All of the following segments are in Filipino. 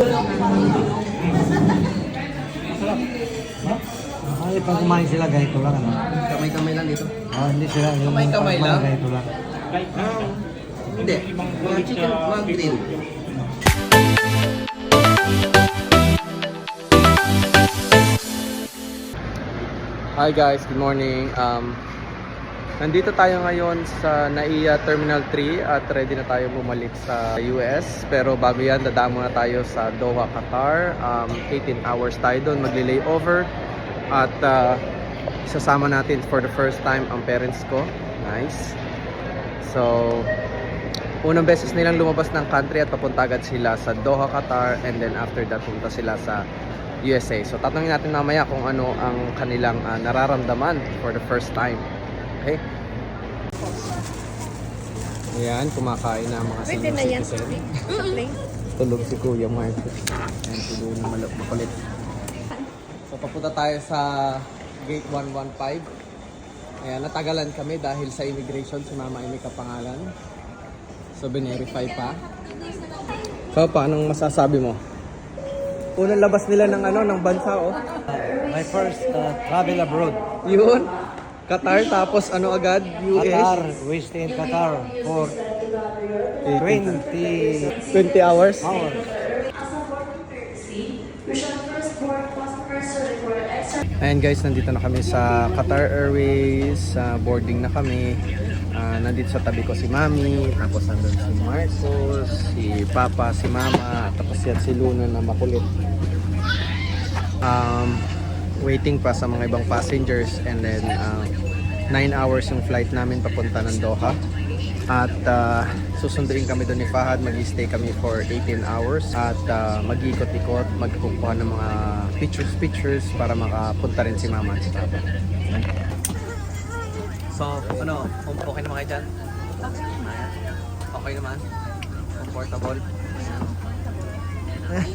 Ay, pag kumain sila, ganito lang, ano? Kamay-kamay lang dito. Oh, hindi sila. Yung Kamay-kamay pag kumain, lang? Ganito lang. Hindi. Mga chicken, mga grill. Hi guys, good morning. Um, nandito tayo ngayon sa NAIA Terminal 3 at ready na tayo bumalik sa US. Pero bago yan, dadaan muna tayo sa Doha, Qatar. Um, 18 hours tayo doon, magli-layover. At uh, sasama natin for the first time ang parents ko. Nice. So, unang beses nilang lumabas ng country at papunta agad sila sa Doha, Qatar and then after that pumunta sila sa USA. So tatanungin natin mamaya kung ano ang kanilang ah, nararamdaman for the first time. Okay? Ayan, kumakain na ang mga Pwede senior na yan. citizen. Tulog si Kuya Marcos. Ayan, tulog na malap makulit. So papunta tayo sa gate 115. Ayan, natagalan kami dahil sa immigration si Mama ay may kapangalan. So binverify pa. So paano masasabi mo? Unang labas nila ng ano, ng bansa oh. My first uh, travel abroad. Yun. Qatar tapos ano agad? US. Qatar, we stay in Qatar for 20 20 hours. hours. Ayan guys, nandito na kami sa Qatar Airways, sa boarding na kami. Ah, nandito sa tabi ko si Mami, tapos nandun si Marcos, si Papa, si Mama, tapos yan si Luna na makulit. Um, waiting pa sa mga ibang passengers and then 9 hours yung flight namin papunta ng Doha. At ah, susunduin kami doon ni Fahad, mag-stay kami for 18 hours at ah, mag-ikot-ikot, magkukuha ng mga pictures-pictures para makapunta rin si Mama at si Papa. So, ano, okay naman kayo dyan? Okay naman? Comfortable?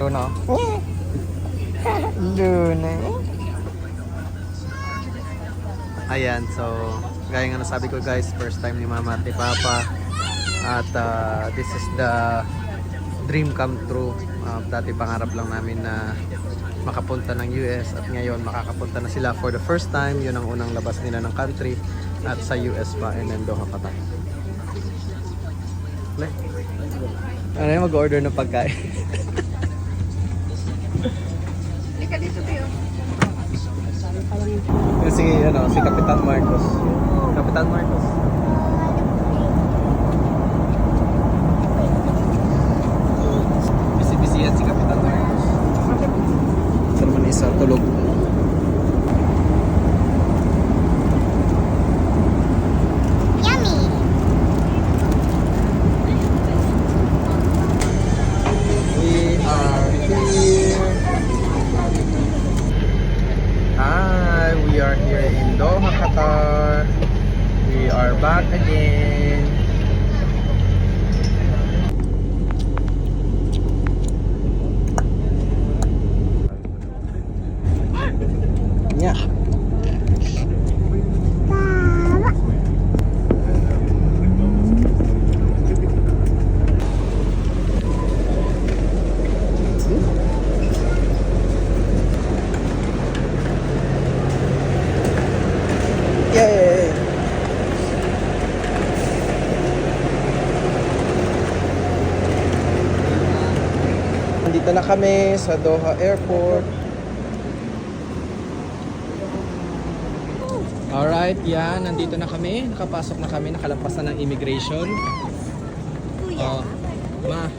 Luna? Luna? Ayan, so gaya nga nasabi ko guys, first time ni Mama at ni Papa. At uh, this is the dream come true. Uh, dati pangarap lang namin na makapunta ng US at ngayon makakapunta na sila for the first time. Yun ang unang labas nila ng country at sa US pa and then Doha pa tayo. Ano yung mag-order ng pagkain? Hindi ka dito, Tio. Kasi ano, si Kapitan Marcos. Kapitan Marcos. Busy-busy yan si Kapitan Marcos. Ito naman isa, tulog. We are here. Hi, we are here in Doha, Qatar. We are back again. Yeah. Yay! Nandito na kami sa Doha Airport. Alright, yan. Nandito na kami. Nakapasok na kami. Nakalampas na ng immigration. Oh, ma,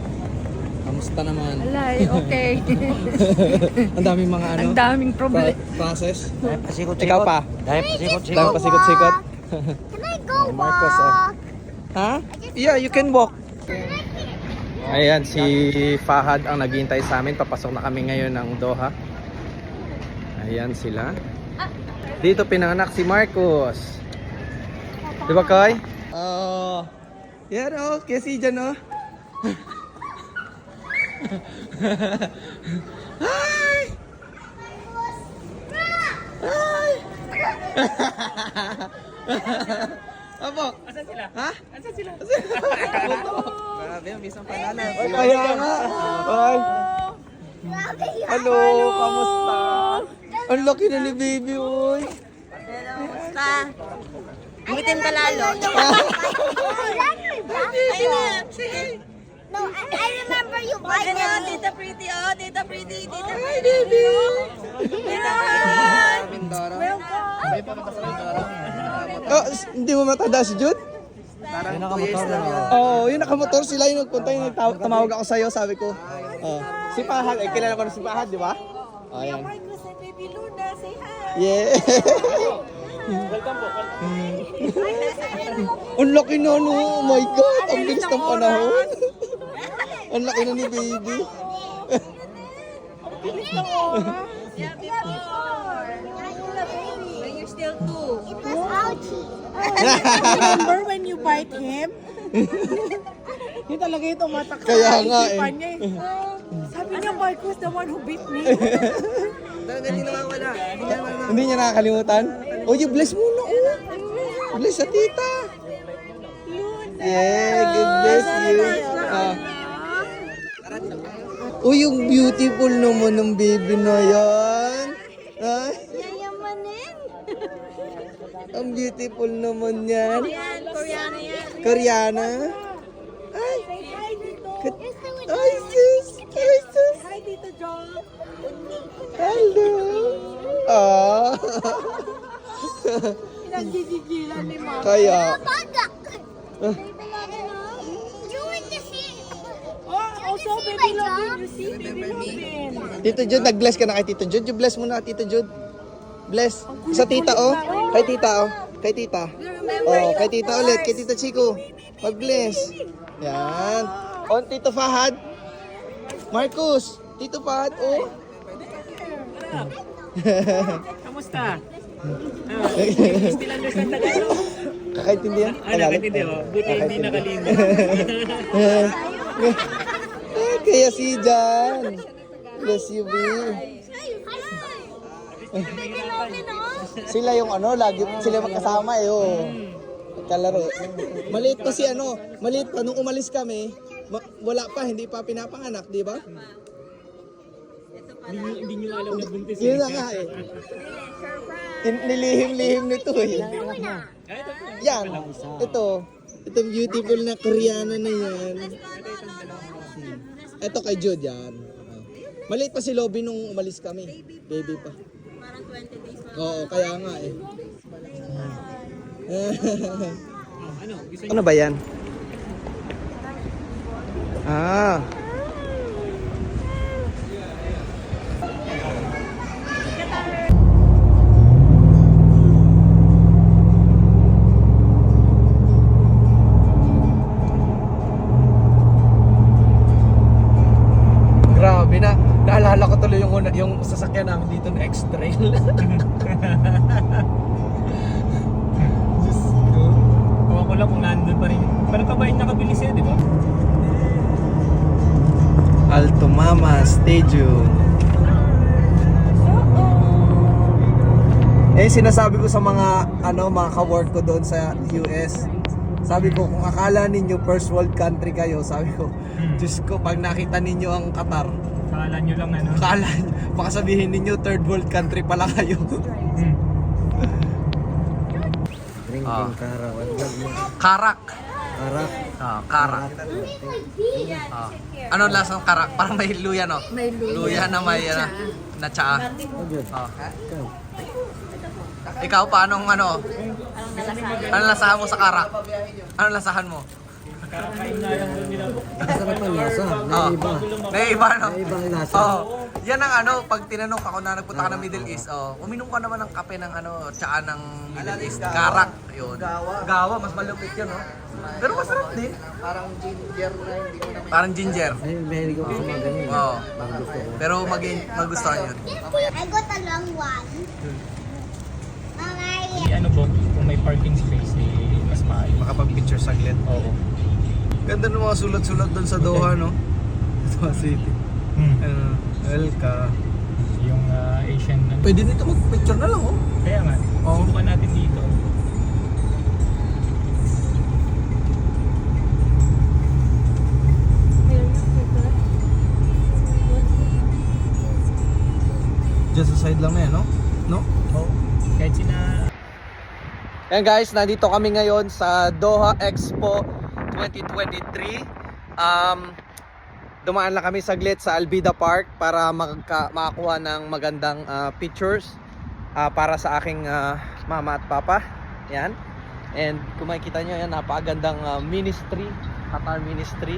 kamusta naman? Alay, okay. Ang daming mga ano, Ang daming problema. pro- process. Dahil pasikot-sikot. Ikaw pa? Dahil pasikot-sikot. Dahil pasikot-sikot. Can I go Oh, Marcos, oh. Ha? Yeah, you can walk. Ayan, si Fahad ang naghihintay sa amin. Papasok na kami ngayon ng Doha. Ayan sila. Dito pinanganak si Marcos. Di ba, Koy? Oh. Yan, oh. Kasi dyan, oh. Hi! Hi! Apo. Asan sila? Ha? Asan sila? Asan sila? Grabe, ang isang pangalan. Ay, kaya nga. Ay. Hello, kamusta? Ang laki na ni baby, oy. Kamusta? Umitim ka lalo. No, I, I remember you buying ano, it. tita pretty, oh, tita pretty, tita pretty. Tita Han. Oh, s- hindi mo matanda si Jude? Yung nakamotor na. Oo, oh, yung nakamotor sila yung nagpunta yung nagtaw- tumawag ako sa'yo, sabi ko. Oh, si Pahad, eh, kilala ko na si Pahad, di ba? Oh, yan. Marcos and baby Luna, say hi. Yeah. Ang laki na no, oh my God, ang bilis ng panahon. ang laki na ni baby. Yeah, before. When you're still two. It was ouchie. Remember when you bite him? Yun talaga yung tumatak Kaya nga eh. niya eh. Sabi niya, Marcos, the one who beat me. Hindi niya nakakalimutan? Oh, you bless muna, oh. Bless sa tita. Yeah, God bless you. Ah. Oh, yung beautiful naman ng baby na yan. Ay, Yayamanin. Ang beautiful naman yan. Yan, Koreano yan. Koreana. Ay, Hi, Tito. ay, sis. Ay, sis. Hi, Tito John. Hello. Ah. Pinaggigigilan ni Mama. Kaya. Oh, also, baby Lovin, you see, baby Lovin. Tito Jude, nag-bless ka na kay Tito Jude. You bless muna, Tito Jude. Bless. Sa tita, oh. Kay tita, oh. Kay tita. Oh, kay tita ulit. Kay tita Chico. Mag-bless. Yan. On, Tito Fahad. Marcus. Tito Fahad, oh. Kamusta? Kakaintindihan? Ah, nakatindi oh. Buti hindi nakalino. Ah, Kaya si Jan. Bless you, B. Sila yung ano, lagi sila magkasama eh, oh. Kalaro. Maliit pa si ano, maliit pa nung umalis kami, ma- wala pa, hindi pa pinapanganak, di ba? Hindi, hindi nyo alam na buntis Yun na nga eh. Nilihim-lihim nito eh. Yan, ito. Itong beautiful na Koreana na yan. Ito kay Jude yan. Oh. Maliit pa si Lobby nung umalis kami. Baby pa. Parang 20 days na. Oo, kaya nga eh. Ano ba yan? Ah. Una- yung sasakyan namin dito na X-Trail. Diyos ko. Lang kung nandun pa rin. Pero kabahin nakabilis yan, di ba? Alto Mama Stadium. Eh sinasabi ko sa mga ano mga ka-work ko doon sa US. Sabi ko kung akala ninyo first world country kayo, sabi ko, Diyos ko pag nakita ninyo ang Qatar, Kala nyo lang ano. akala baka sabihin ninyo third world country pala kayo. Hmm. Drinking kara. Karak. Karak. Ah, karak. Ah. Ano lasang karak? Parang may luya no? May luya. Luya na may uh, na tsaa. Oh. Ah. Ikaw. Paanong ano? Ano lasahan mo sa karak? Ano lasahan mo? Kakain na lang doon nila. Masarap ang lasa. May Oh. iba. May iba no? May ibang lasa. Oh. Yan ang ano, pag tinanong ako na nagpunta ka ng Middle East, oh, uminom ka naman ng kape ng ano, tsaa ng Middle East. Karak, yun. Gawa. Gawa, mas malupit yun, no? Pero masarap din. Parang ginger na hindi ko na Parang ginger. Ay, mahilig ako sa mga ganyan. Oo. Ang gusto ko. Pero mag magustuhan yun. I got a long one. Ano po, kung may parking space, eh, mas maayos. Makapag-picture saglit. Oo. Ganda ng mga sulat-sulat doon sa Doha, no? Doha City. Hmm. Ano, Elka. Yung ah, Asian na. Pwede dito mag-picture na lang, oh. Kaya nga, Oo. subukan natin dito. dyan sa side lang na yan, no? No? Oh. Kahit sina... Yan guys, nandito kami ngayon sa Doha Expo 2023. Um, dumaan lang kami saglit sa Albida Park para magka, makakuha ng magandang ah, pictures ah, para sa aking ah, mama at papa. Yan. And kung makikita nyo, yan, napakagandang ah, ministry, Qatar Ministry.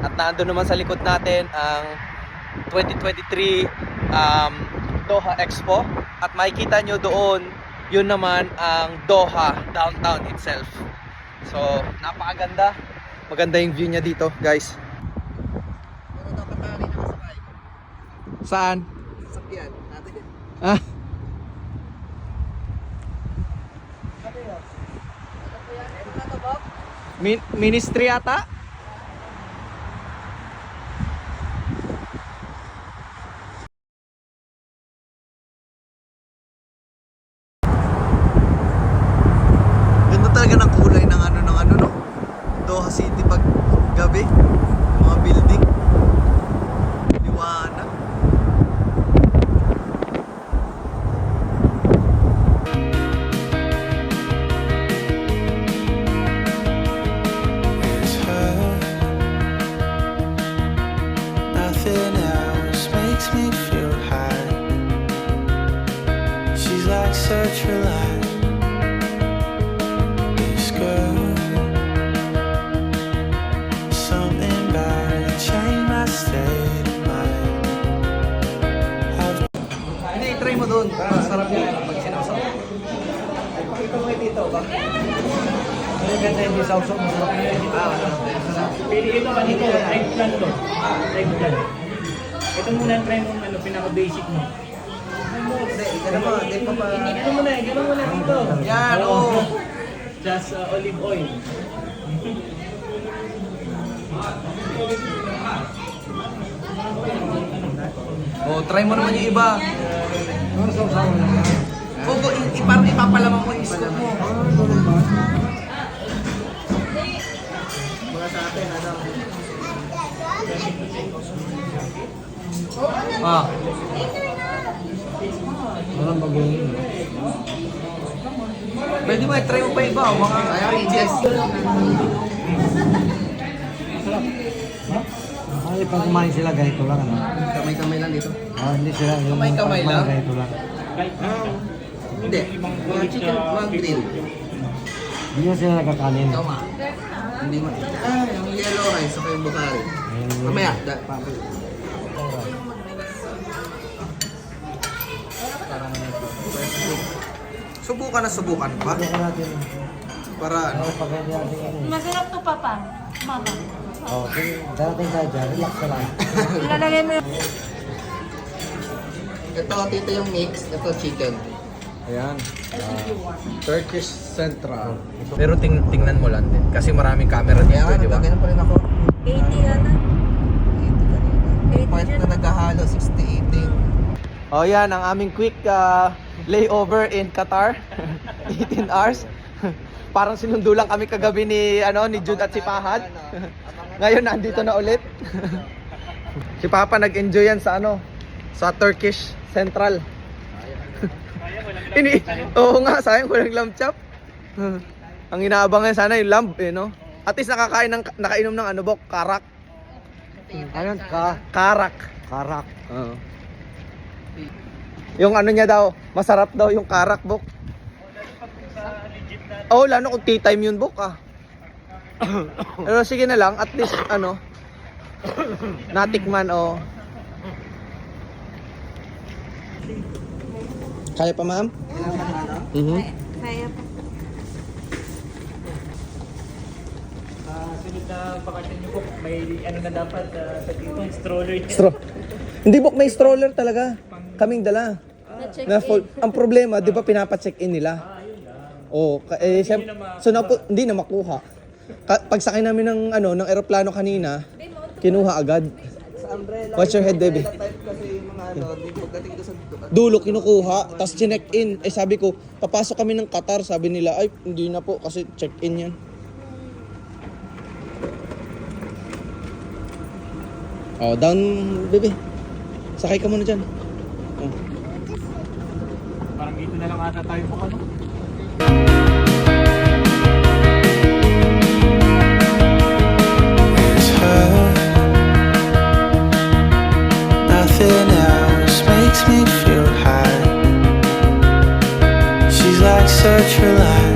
At nandun naman sa likod natin ang 2023 um, Doha Expo. At makikita nyo doon, yun naman ang Doha downtown itself. So, napakaganda. Maganda yung view niya dito, guys. Saan? Sasakyan natin. Ah. Min- ministry ata? Mo Tito ba? Ang ganda yung masarap yun. Ah, ano? Pili ito ka dito, eggplant to. Eggplant. Ito muna try mo ano, pinaka-basic mo. Ika naman. Hindi pa pa. Ito muna, ito muna dito. Yan, oo. Just uh, olive oil. Oh, try mo naman yung iba. Ano sausaw mo lang yan? Oo, i- i- parang mo mo. Mga sa atin, ano? Ah, Walang bagay pwede mo i-try mo pa iba. Mga ayan, yes. Ay, pag kumain sila, ganito lang. Ano? Kamay-kamay lang dito. Ah, hindi sila. Kamay-kamay lang? Ganito lang. Hindi, mga chicken, mga grill. Hindi na sila nagkakanin. Tama. Hindi mo. Ah, yung yellow rice, saka yung bukari. Mamaya, da, papo. Subukan na subukan pa. Natin. Para ano? Ano. Masarap to, Papa. Mama. Oh, sige, darating tayo dyan. Relax ka lang. Ilalagay mo yung... Ito, tito yung mix. Ito, chicken. Ayan. Turkish Central. Pero ting tingnan mo lang din. Kasi maraming camera dito, di ba? Kaya pa rin ako. 80 yata. 80 Point na naghahalo, 60-80. Oh, yan. Ang aming quick uh, layover in Qatar. 18 hours. Parang sinundo lang kami kagabi ni ano ni Jude at si Pahad. Ngayon nandito na ulit. si Papa nag-enjoy yan sa ano sa Turkish Central. Ini Oo nga, sayang walang lamb chop. Ang inaabangan sana yung lamb eh no. At least nakakain ng nakainom ng ano bok, karak. Ayun, ka. Karak. Karak. Oo. Yung ano niya daw, masarap daw yung karak bok. Oh, lalo kung tea time yun bok ah. Pero sige na lang, at least ano, natikman oh. Kaya pa ma'am? Mhm. Kaya pa. Ah, sunod na bakasyon niyo po, may ano na dapat ah, sa dito, stroller. Stro. Hindi bok may stroller talaga. Kaming dala. Na-check Na full. Ang problema, 'di ba pinapa-check-in nila? Oh, ka- eh, siyem- so na hindi na makuha. Ka- pagsakay namin ng ano ng eroplano kanina, kinuha agad. Watch your head, baby. Dulo kinukuha, tapos chinek in. Eh sabi ko, papasok kami ng Qatar, sabi nila, ay hindi na po kasi check in yan. Oh, down, baby. Sakay ka muna dyan. Parang dito na lang ata tayo kung ano. makes me feel high. She's like such a light.